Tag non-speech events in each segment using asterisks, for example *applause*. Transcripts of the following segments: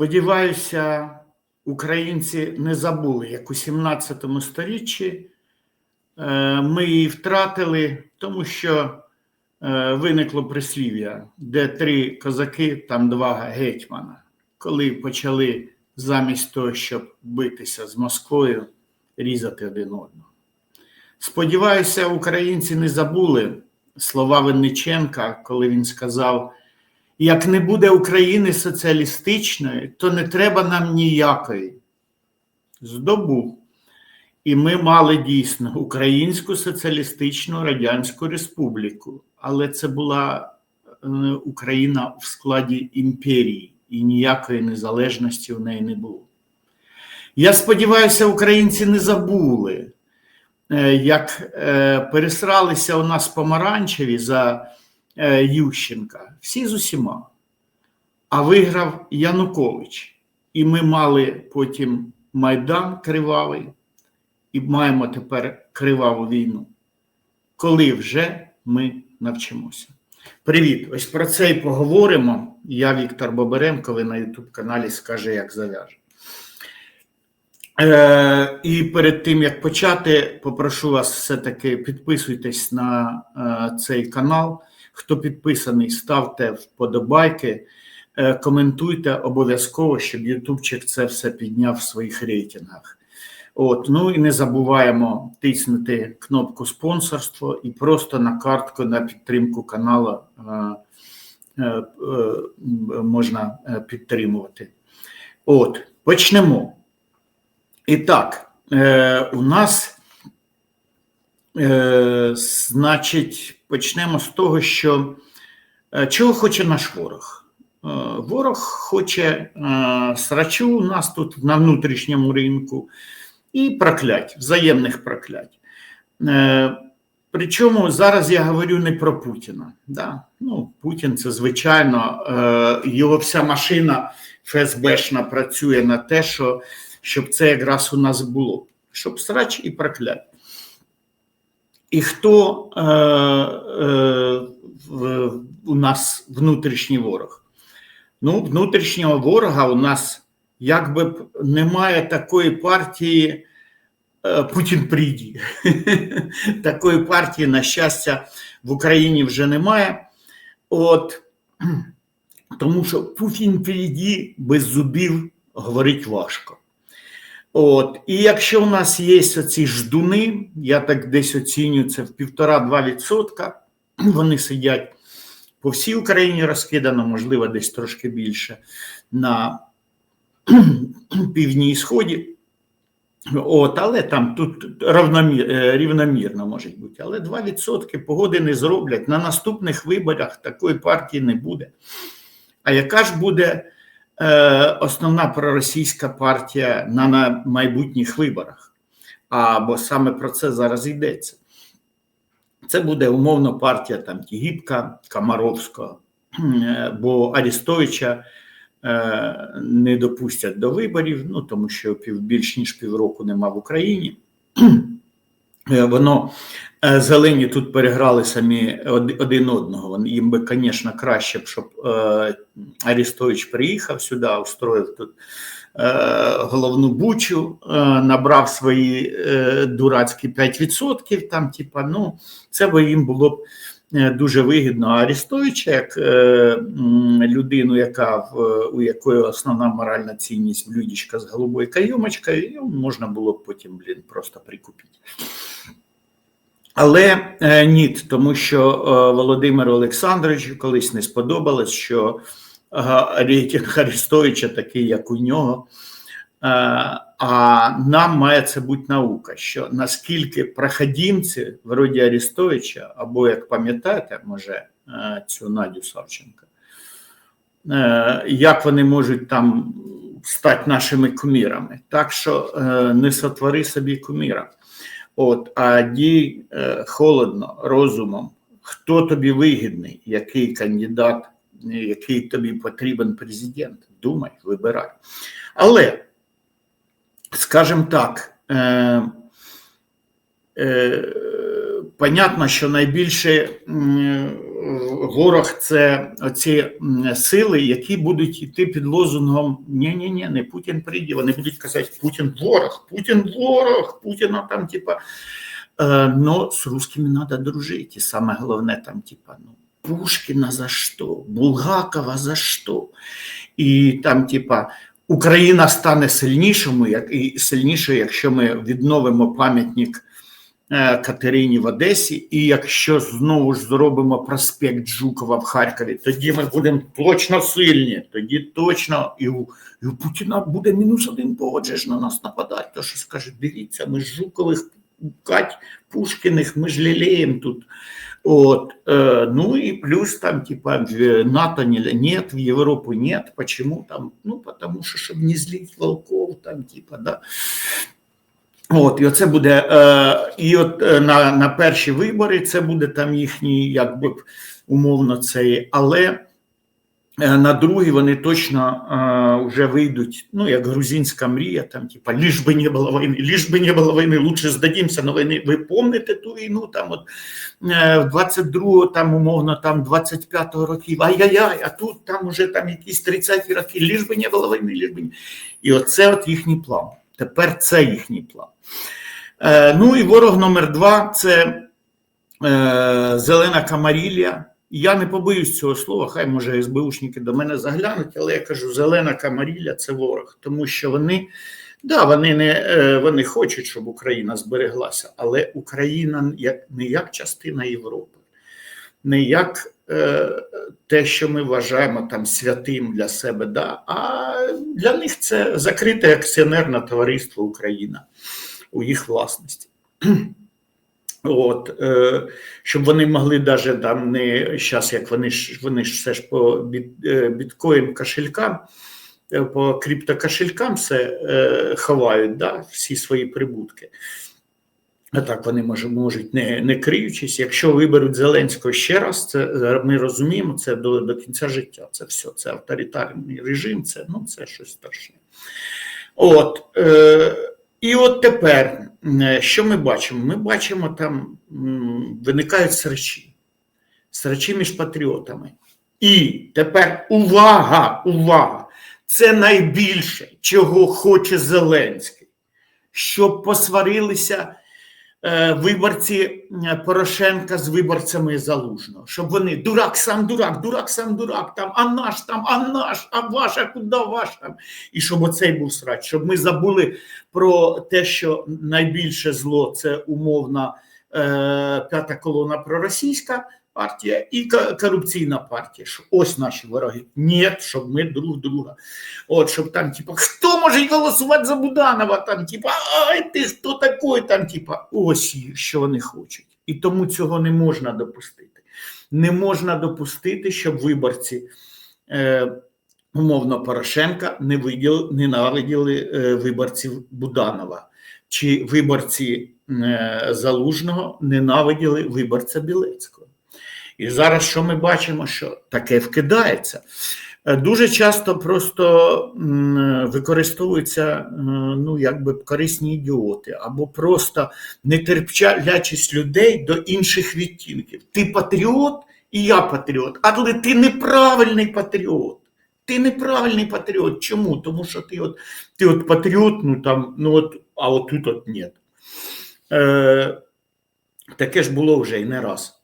Сподіваюся, українці не забули, як у 17 сторіччі е, ми її втратили, тому що е, виникло прислів'я, де три козаки, там два гетьмана. Коли почали замість того, щоб битися з Москвою, різати один одного. Сподіваюся, українці не забули слова Винниченка, коли він сказав: як не буде України соціалістичної, то не треба нам ніякої. Здобув. І ми мали дійсно Українську Соціалістичну Радянську Республіку, але це була е, Україна в складі імперії, і ніякої незалежності в неї не було. Я сподіваюся, українці не забули, е, як е, пересралися у нас помаранчеві за Ющенка, всі з усіма. А виграв Янукович. І ми мали потім Майдан кривавий, і маємо тепер криваву війну. Коли вже ми навчимося. Привіт! Ось про це і поговоримо. Я Віктор Боберенко, ви на YouTube каналі Скаже, як зав'яже. Е, І перед тим як почати, попрошу вас все-таки підписуйтесь на е, цей канал. Хто підписаний, ставте вподобайки, е, коментуйте обов'язково, щоб Ютубчик це все підняв в своїх рейтингах. От, Ну і не забуваємо тиснути кнопку спонсорство і просто на картку на підтримку каналу е, е, можна підтримувати. От, почнемо. І так, у нас, е, значить, почнемо з того, що е, чого хоче наш ворог? Е, ворог хоче срачу у нас тут на внутрішньому ринку і проклять, взаємних проклять. Причому зараз я говорю не про Путіна. Да? Ну, Путін це звичайно, його вся машина ФСБшна працює на те, що щоб це якраз у нас було, щоб срач і проклять. І хто е, е, в, у нас внутрішній ворог? Ну, внутрішнього ворога у нас якби немає такої партії е, Путін прийді. *laughs* Такої партії, на щастя, в Україні вже немає. От, Тому що Путін прийді без зубів говорить важко. От, І якщо у нас є ці ждуни, я так десь оцінюю це в півтора-два відсотка, *clears throat* вони сидять по всій Україні розкидано, можливо, десь трошки більше на *clears throat* півдні і сході. От, Але там тут равномір, е, рівномірно може бути. Але 2% погоди не зроблять. На наступних виборах такої партії не буде. А яка ж буде основна проросійська партія на майбутніх виборах. Або саме про це зараз йдеться. Це буде умовно партія там Тігіпка, Камаровського, е, бо Арістовича е, не допустять до виборів, ну тому що більш ніж півроку нема в Україні. Воно Е, зелені тут переграли самі один одного. Їм би, звісно, краще б, щоб е, Арістович приїхав сюди, устроїв тут е, головну бучу, набрав свої дурацькі 5%. Там, типа, ну, це би їм було б дуже вигідно. Арістовича, як людину, яка в у якої основна моральна цінність блюдечка з голубою кайомочкою, можна було б потім блін, просто прикупити. Але е, ні, тому що е, Володимиру Олександровичу колись не сподобалось, що е, рейтинг *laughs* Арестовича такий, як у нього. Е, а нам має це бути наука, що наскільки проходімці вроді Арестовича, або, як пам'ятаєте, може, е, цю Надю Савченка, е, як вони можуть там стати нашими кумірами. Так що не сотвори собі куміра. От, а дій холодно, розумом, хто тобі вигідний, який кандидат, який тобі потрібен президент. Думай, вибирай. Але, скажімо так, е, е, понятно, що найбільше ворог це оці сили, які будуть йти під лозунгом ні-ні, ні не Путін прийде. Вони будуть казати Путін ворог, Путін ворог, Путіна там, типа. Е, но з русскими треба дружити. І саме головне там, типа, ну, Пушкіна за що? Булгакова за що? І там, типа, Україна стане сильнішою, як і сильнішою, якщо ми відновимо пам'ятник е, Катерині в Одесі, і якщо знову ж зробимо проспект Жукова в Харкові, тоді ми будемо точно сильні. Тоді точно і у, і у Путіна буде мінус один повод на нас нападати. То що скаже, дивіться, ми ж Жукових, Кать Пушкіних, ми ж лілеємо тут. От, э, ну и плюс там типа НАТО не, нет, в Европу нет. Почему там? Ну, потому що, щоб не злить волков, там, типа, да. От, і оце буде, е, і от на, на перші вибори це буде там їхній, якби умовно цей, але на другі вони точно е, вже вийдуть, ну, як грузинська мрія, там, типа, ліж би не було війни, ліж би не було війни, лучше здадімося на війни. Ви помните ту війну, там, от, е, 22-го, там, умовно, там, 25-го років, ай-яй-яй, а тут там уже там якісь 30-ті роки, ліж би не було війни, ліж би не. І оце от їхній план. Тепер це їхній план. Е, ну і ворог номер два це е, зелена камарілля. Я не побоюсь цього слова, хай може СБУшники до мене заглянуть, але я кажу, зелена камарілля це ворог, тому що вони, да, вони не е, вони хочуть, щоб Україна збереглася, але Україна не як частина Європи, не як е, те, що ми вважаємо там святим для себе, да, а для них це закрите акціонерне товариство Україна у їх власності. От, е, щоб вони могли даже там не зараз, як вони ж вони ж все ж по біт, е, біткоін кошелькам, е, по криптокошелькам все е, ховають, да, всі свої прибутки. А так вони може, можуть не, не криючись. Якщо виберуть Зеленського ще раз, це е, ми розуміємо, це до, до кінця життя. Це все, це авторитарний режим, це ну це щось страшне. От. Е, і от тепер, е, що ми бачимо? Ми бачимо, там виникають срачі, срачі між патріотами. І тепер увага, увага! Це найбільше, чого хоче Зеленський, щоб посварилися виборці е, Порошенка з виборцями залужно, щоб вони дурак, сам дурак, дурак, сам дурак, там, а наш там, а наш, а ваша, куди ваш там. І щоб оцей був срач, щоб ми забули про те, що найбільше зло це умовна е, п'ята колона проросійська партія і корупційна партія. Що ось наші вороги. Ні, щоб ми друг друга. От щоб там, типа, хто може голосувати за Буданова? Там, типа, ай, ти хто такий? Там, типа, ось що вони хочуть. І тому цього не можна допустити. Не можна допустити, щоб виборці. Е, умовно Порошенка не виділи, ненавиділи е, виборців Буданова, чи виборці е, Залужного ненавиділи виборця Білецького. І зараз що ми бачимо, що таке вкидається. Е, Дуже часто просто використовуються е, ну, якби корисні ідіоти, або просто нетерплячість людей до інших відтінків. Ти патріот, і я патріот, але ти неправильний патріот. Ти неправильний патріот. Чому? Тому що ти от, ти от патріот, ну там, ну от, а от тут от ні. Е, таке ж було вже і не раз.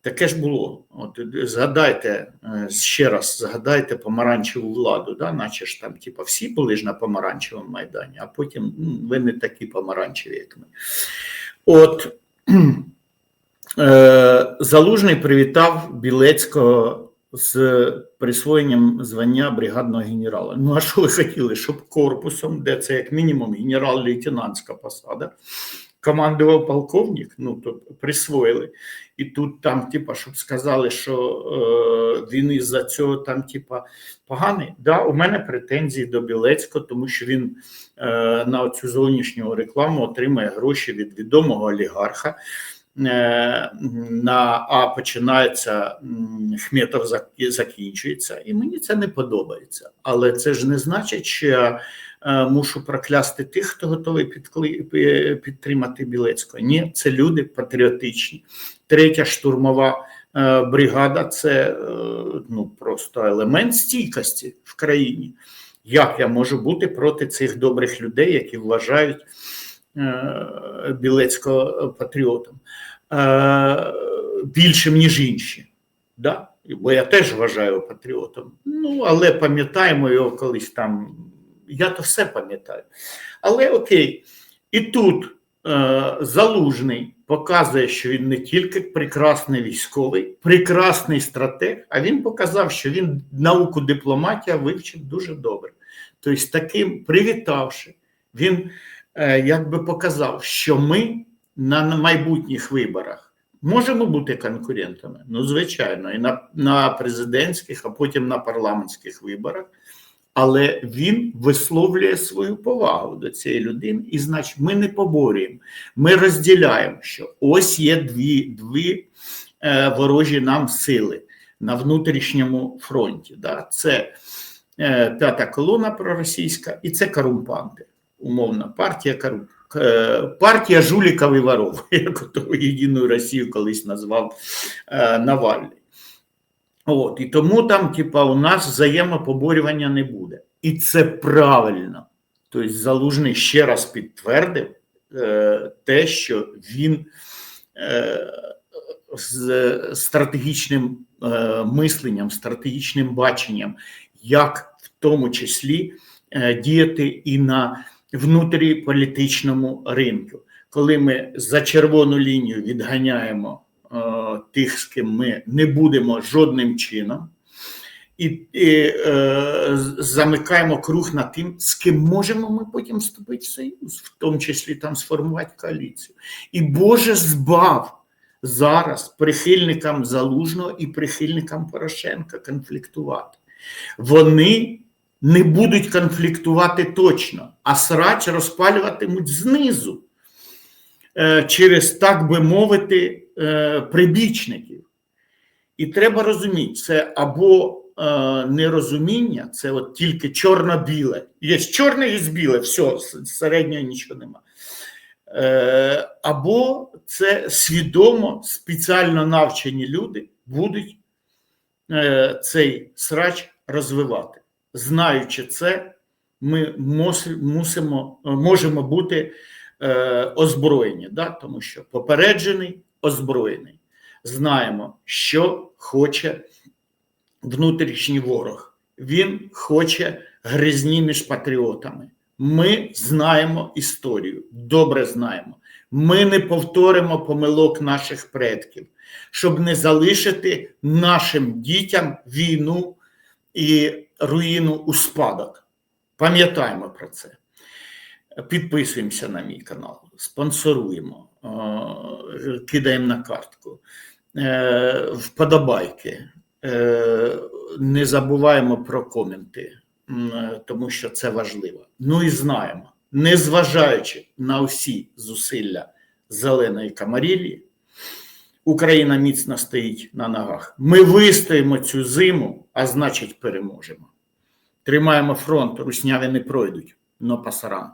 Таке ж було. От е, згадайте е, ще раз, згадайте помаранчеву владу, да? наче ж там, типа, всі були ж на помаранчевому майдані, а потім ви не такі помаранчеві, як ми. От *clears throat* е, Залужний привітав Білецького з присвоєнням звання бригадного генерала. Ну, а що ви хотіли, щоб корпусом, де це як мінімум генерал-лейтенантська посада, командував полковник, ну то присвоїли. І тут там, типа, щоб сказали, що е, він із-за цього там, типа, поганий. Да, у мене претензії до Білецького, тому що він е, на цю зовнішню рекламу отримує гроші від відомого олігарха. е, на А починається, Хметов закінчується, і мені це не подобається. Але це ж не значить, що мушу проклясти тих, хто готовий підтримати Білецького. Ні, це люди патріотичні. Третя штурмова е, бригада це е, ну, просто елемент стійкості в країні. Як я можу бути проти цих добрих людей, які вважають е, Білецького патріотом е, більшим, ніж інші? Да? Бо я теж вважаю патріотом. Ну, але пам'ятаємо його колись там. Я то все пам'ятаю. Але окей, і тут е, залужний показує, що він не тільки прекрасний військовий, прекрасний стратег, а він показав, що він науку дипломатія вивчив дуже добре. Тобто, таким привітавши, він е, якби показав, що ми на, майбутніх виборах можемо бути конкурентами. Ну, звичайно, і на, на президентських, а потім на парламентських виборах. Але він висловлює свою повагу до цієї людини, і значить, ми не поборюємо. Ми розділяємо, що ось є дві, дві е, ворожі нам сили на внутрішньому фронті. Да? Це е, п'ята колона проросійська, і це корумпанти. Умовно, партія корумп... е, партія жуліків і воров, *laughs* як єдину Росію колись назвав е, Навальний. От, і тому там, типа, у нас взаємопоборювання не буде. І це правильно. Тобто, залужний ще раз підтвердив е, те, що він е, з стратегічним е, мисленням, стратегічним баченням, як в тому числі е, діяти і на внутріполітичному ринку. Коли ми за червону лінію відганяємо е, тих, з ким ми не будемо жодним чином, і, і е, замикаємо круг над тим, з ким можемо ми потім вступити в союз, в тому числі там сформувати коаліцію. І Боже збав зараз прихильникам Залужного і прихильникам Порошенка конфліктувати. Вони не будуть конфліктувати точно, а срач розпалюватимуть знизу е, через, так би мовити, е, прибічників. І треба розуміти, це або е, нерозуміння, це от тільки чорно-біле. Є чорне і біле, все, середнього нічого нема. Е, або це свідомо спеціально навчені люди будуть цей срач розвивати. Знаючи це, ми мусимо, можемо бути озброєні, да? тому що попереджений, озброєний. Знаємо, що хоче внутрішній ворог. Він хоче гризні між патріотами. Ми знаємо історію, добре знаємо. Ми не повторимо помилок наших предків, щоб не залишити нашим дітям війну і руїну у спадок. Пам'ятаємо про це. Підписуємося на мій канал, спонсоруємо, кидаємо на картку, е, вподобайки. Е, Не забуваємо про коменти, е, тому що це важливо. Ну і знаємо, незважаючи на всі зусилля зеленої камарілії, Україна міцно стоїть на ногах. Ми вистоїмо цю зиму, а значить, переможемо. Тримаємо фронт, русняві не пройдуть, но пасаран.